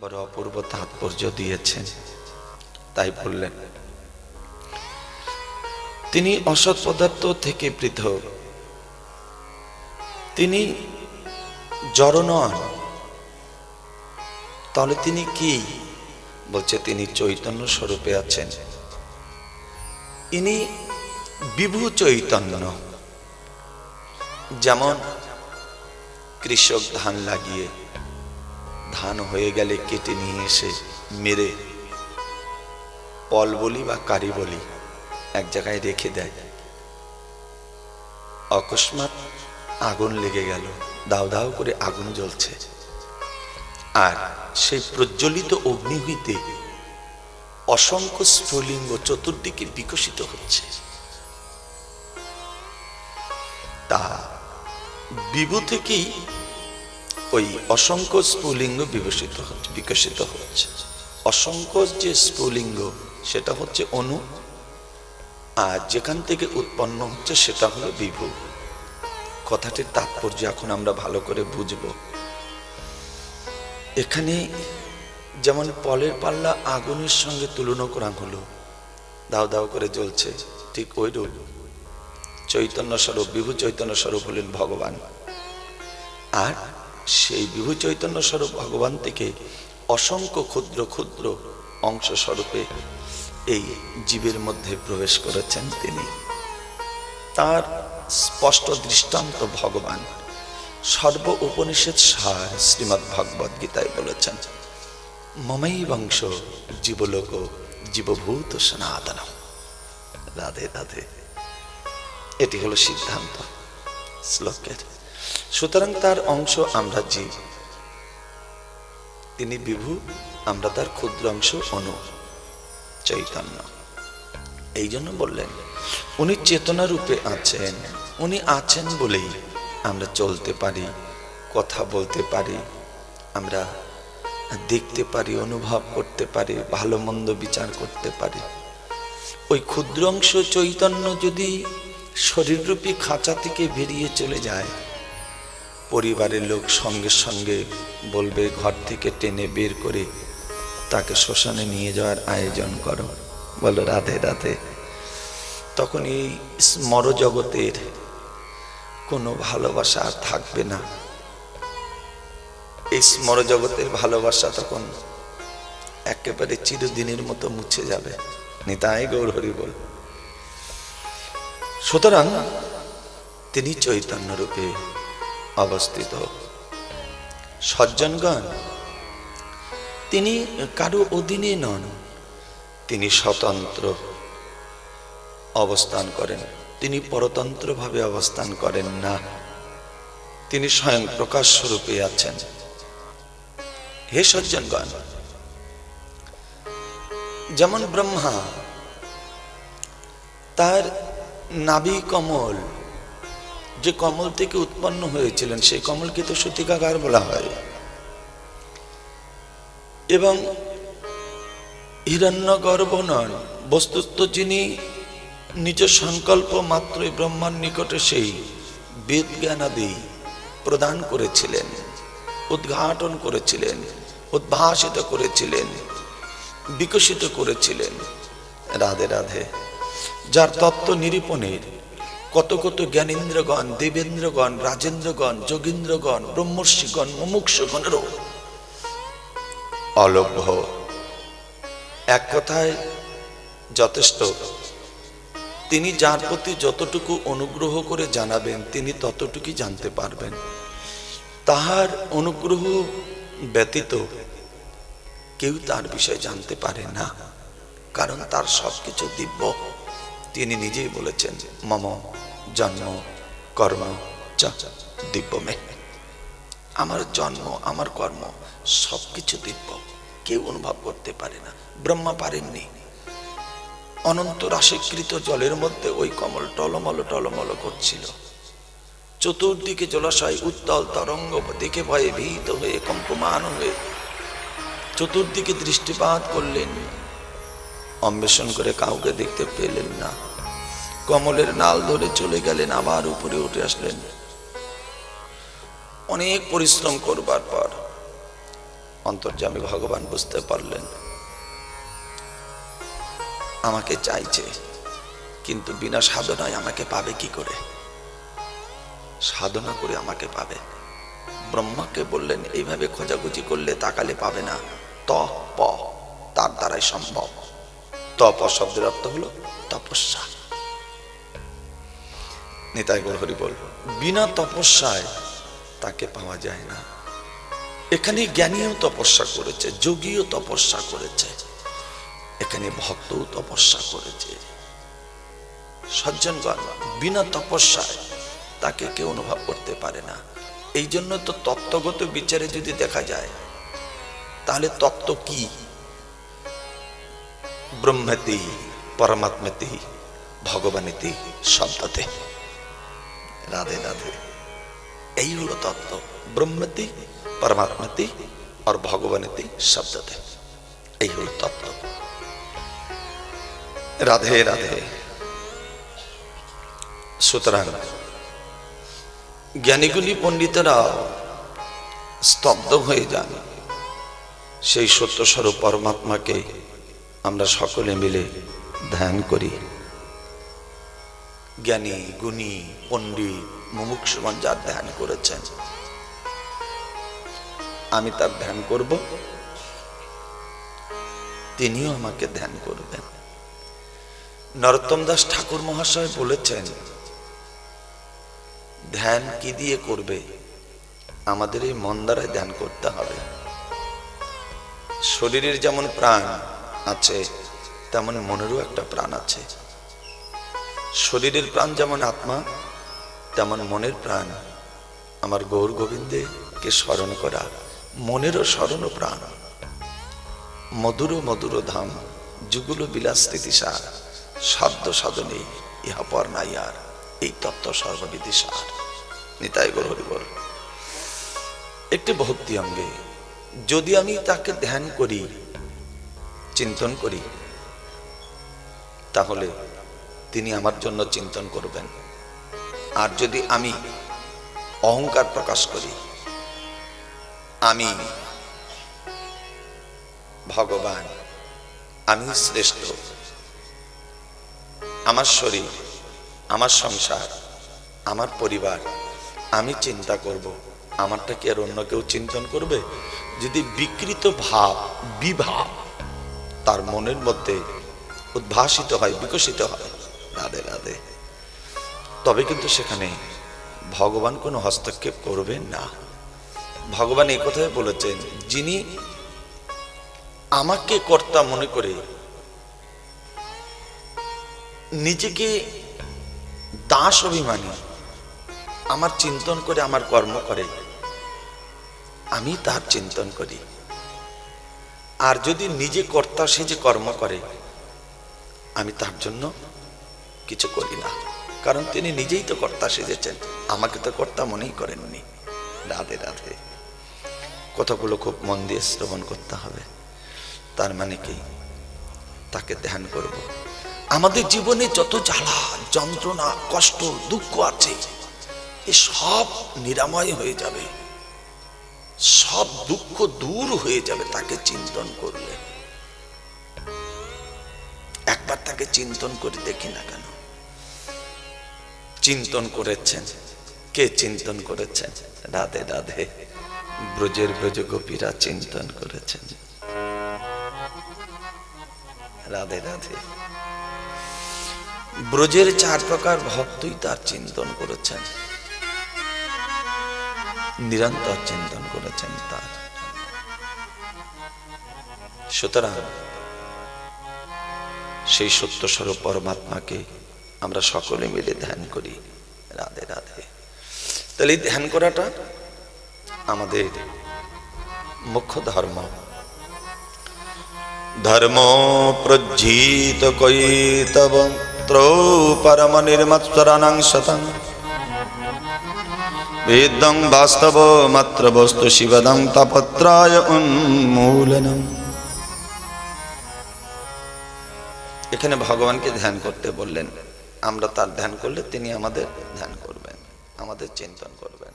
বড় অপূর্ব তাৎপর্য দিয়েছেন। তাই বললেন, তিনি অসৎ পদার্থ থেকে পৃথক। তিনি জড় নন তাহলে তিনি কি? বলছে, তিনি চৈতন্য স্বরূপে আছেন। ইনি বিভু চৈতন্য। যেমন কৃষক ধান লাগিয়ে ধান হয়ে গেলে কেটে নিয়ে এসে মেরে পল বলি বা কারি বলি এক জায়গায় রেখে দেয়। অকস্মাৎ আগুন লেগে গেল, দাও দাও করে আগুন জ্বলছে। আর সেই প্রজ্বলিত অগ্নি হইতে অসংখ্য স্ফুলিঙ্গ চতুর্দিকে বিকশিত হচ্ছে। তা বিভু থেকেই ওই অসংখ্য স্ফুলিঙ্গ বিকশিত হচ্ছে বিকশিত হচ্ছে। অসংখ্য যে স্ফুলিঙ্গ, সেটা হচ্ছে অনু আর যেখান থেকে উৎপন্ন হচ্ছে, সেটা হলো বিভু। কথাটির তাৎপর্য এখন আমরা ভালো করে বুঝব। এখানে যেমন পলের পাল্লা আগুনের সঙ্গে তুলনা করা হলো, দাও দাও করে জ্বলছে, ঠিক ওই ওইরূপ চৈতন্য স্বরূপ বিভু চৈতন্য স্বরূপ হলেন ভগবান। আর সেই বিভু চৈতন্য স্বরূপ ভগবান থেকে অসংখ্য ক্ষুদ্র ক্ষুদ্র অংশ স্বরূপে এই জীবের মধ্যে প্রবেশ করেছেন তিনি। তার স্পষ্ট দৃষ্টান্ত ভগবান সর্ব উপনিষদ সার শ্রীমৎ ভগবদ গীতায় বলেছেন মমই বংশ জীবলোক জীবভূত সনাতন রাধে রাধে। এটি হলো সিদ্ধান্ত শ্লোকের। সুতরাং তার অংশ আমরা জীব। তিনি বিভু, আমরা তার ক্ষুদ্র অংশ অনু, চৈতন্য। এই জন্য বললেন, উনি চেতনা রূপে আছেন, উনি আছেন বলেই আমরা চলতে পারি, কথা বলতে পারি, আমরা দেখতে পারি, অনুভব করতে পারি, ভালো মন্দ বিচার করতে পারি। ওই ক্ষুদ্র অংশ চৈতন্য যদি শরীররূপী খাঁচা থেকে বেরিয়ে চলে যায় পরিবারের লোক সঙ্গে সঙ্গে বলবে, ঘর থেকে টেনে বের করে তাকে শ্মশানে নিয়ে যাওয়ার আয়োজন করো। বলো, রাধে রাধে। তখন এই স্মর জগতের কোনো ভালোবাসা আর থাকবে না। এই স্মর জগতের ভালোবাসা তখন একেবারে চিরদিনের মতো মুছে যাবে। নিতাই গৌর হরি বল। সুতরাং তিনি চৈতন্য রূপে অবস্থিত। সজ্জনগণ, তিনি কারও অধীনে নন, তিনি স্বতন্ত্র অবস্থান করেন, তিনি পরতন্ত্রভাবে অবস্থান করেন না, তিনি স্বয়ং প্রকাশ স্বরূপে আছেন। হে সজ্জনগণ, যেমন ব্রহ্মা, তার নাভি কমল যে কমল থেকে উৎপন্ন হয়েছিলেন, সেই কমলকে তো সতিকাগার বলা হয়। এবং হিরণ্য গর্ভ নন, বস্তুত যিনি নিজ সংকল্প মাত্রই ব্রহ্মার নিকটে সেই বেদ জ্ঞানাদি প্রদান করেছিলেন, উদ্ঘাটন করেছিলেন, উদ্ভাসিত করেছিলেন, বিকশিত করেছিলেন। রাধে রাধে, যার তত্ত্ব নিরূপণের কত কত জ্ঞানেন্দ্রগণ, দেবেন্দ্রগণ, রাজেন্দ্রগণ, যোগীন্দ্রগণ, ব্রহ্মর্ষিগণ, মুমুক্ষগণেরও। অলভ্য। এক কথায় যথেষ্ট। তিনি যার প্রতি যতটুকু অনুগ্রহ করে জানাবেন, তিনি ততটুকুই জানতে পারবেন। তাহার অনুগ্রহ ব্যতীত কেউ তার বিষয়ে জানতে পারে না, কারণ তার সবকিছু দিব্য। তিনি নিজেই বলেছেন মম, জন্ম, কর্ম, চ, দিব্যমে। আমার জন্ম, আমার কর্ম, সবকিছু দিব্য। কেউ অনুভব করতে পারে না। ব্রহ্মা পারেননি। অনন্ত রাশিকৃত জলের মধ্যে ওই কমল টলমল টলমল করছিল। চতুর্দিকে জলাশয় উত্তল তরঙ্গ দেখে ভয়ে ভীত হয়ে কম্পমান হয়ে চতুর্দিকে দৃষ্টিপাত করলেন অন্বেষণ করে কাউকে দেখতে পেলেন না। কমলের নাল ধরে চলে গেলেন, আবার উপরে উঠে আসলেন। অনেক পরিশ্রম করবার পর অন্তর্যামী ভগবান বুঝতে পারলেন, আমাকে চাইছে, কিন্তু বিনা সাধনায় আমাকে পাবে কি করে? সাধনা করে আমাকে পাবে। ব্রহ্মাকে বললেন, এইভাবে খোঁজাখুঁজি করলে তাকালে পাবে না। ত, প, তার দ্বারাই সম্ভব। তপ শব্দের অর্থ হলো তপস্যা। নিতাই গৌর হরি বল বিনা তপস্যায় তাকে পাওয়া যায় না। এখানে জ্ঞানীও তপস্যা করেছে, যোগীও তপস্যা করেছে। এখানে ভক্তও তপস্যা করেছে। সজ্জনগণ, বিনা তপস্যায় তাকে কেউ অনুভব করতে পারে না। এই জন্য তো তত্ত্বগত বিচারে যদি দেখা যায়, তাহলে তত্ত্ব কি? ব্রহ্মতি, পরমাত্মতি, ভগবানীতি শব্দতে। রাধে রাধে। এই হলো তত্ত্ব। ব্রহ্মতি, পরমাত্মতি আর ভগবানীতি শব্দতে। এই হলো তত্ত্ব। রাধে রাধে। সুতরাং জ্ঞানীগুলি পণ্ডিতেরা স্তব্ধ হয়ে যান। সেই সত্যস্বরূপ পরমাত্মাকে আমরা সকলে মিলে ধ্যান করি। জ্ঞানী, গুণী, পণ্ডিত মুমুক্ষুগণ যার ধ্যান করেছেন, আমি তার ধ্যান করব। তিনিও আমাকে ধ্যান করবেন। নরোত্তম দাস ঠাকুর মহাশয় বলেছেন, ধ্যান কি দিয়ে করবে? আমাদের এই মন দ্বারাই ধ্যান করতে হবে। শরীরের যেমন প্রাণ আছে, তেমন মনেরও একটা প্রাণ আছে। শরীরের প্রাণ যেমন আত্মা, তেমন মনের প্রাণ আমার গৌর গোবিন্দে কে স্মরণ করা মনেরও স্মরণ প্রাণ। মধুর মধুর ধাম, যুগুল বিলাস স্থিতিসার সাধ্য সাধনে ইহা পর নাই আর, এই তত্ত্ব সর্ববিধি সার। নিতাই গৌর একটি ভক্তি অঙ্গে, যদি আমি তাকে ধ্যান করি চিন্তন করি, তাহলে তিনি আমার জন্য চিন্তন করবেন। আর যদি আমি অহংকার প্রকাশ করি, আমি ভগবান, আমি শ্রেষ্ঠ, আমার শরীর, আমার সংসার, আমার পরিবার, আমি চিন্তা করব, আমারটা কি আর অন্য কেউ চিন্তন করবে? যদি বিকৃত ভাব, বিভাব তার মনের মধ্যে উদ্ভাসিত হয়, বিকশিত হয়। রাধে রাধে। তবে কিন্তু সেখানে ভগবান কোনো হস্তক্ষেপ করবেন না। ভগবান এই কথাই বলেছেন, যিনি আমাকে কর্তা মনে করে নিজেকে দাস অভিমানী, আমার চিন্তন করে, আমার কর্ম করে, আমি তার চিন্তন করি। আর যদি নিজে কর্তা সে যে কর্ম করে, আমি তার জন্য কিছু করি না। কারণ তিনি নিজেই তো কর্তা সেজেছেন। আমাকে তো কর্তা মনেই করেননি রাধে রাধে। কথাগুলো খুব মন দিয়ে শ্রবণ করতে হবে। তার মানে কি? তাকে ধ্যান করব। আমাদের জীবনে যত জ্বালা, যন্ত্রণা, কষ্ট, দুঃখ আছে, এ সব নিরাময় হয়ে যাবে। সব দুঃখ দূর হয়ে যাবে তাকে চিন্তন করলে। একবার তাকে চিন্তন করে দেখি না কেন? চিন্তন করেছেন। কে চিন্তন করেছেন? রাধে রাধে। ব্রজের ব্রজ গোপীরা চিন্তন করেছেন। রাধে রাধে। ব্রজের চার প্রকার ভক্তই তার চিন্তন করেছেন। নিরন্তর চিন্তন করেছেন তার। সুতরাং সেই সত্য স্বরূপ পরমাত্মাকে আমরা সকলে মিলে ধ্যান করি রাধে রাধে। তাহলে এই ধ্যান করাটা আমাদের মুখ্য ধর্ম। ধর্ম প্রজ্জিত কৈতব ত্রৌ পরম নির্মৎসরাণং শতং। বেদং বাস্তব মাত্র বস্তু শিবদং তপত্রায় উন্মূলনম। এখানে ভগবানকে ধ্যান করতে বললেন, আমরা তার ধ্যান করলে তিনি আমাদের ধ্যান করবেন, আমাদের চিন্তন করবেন।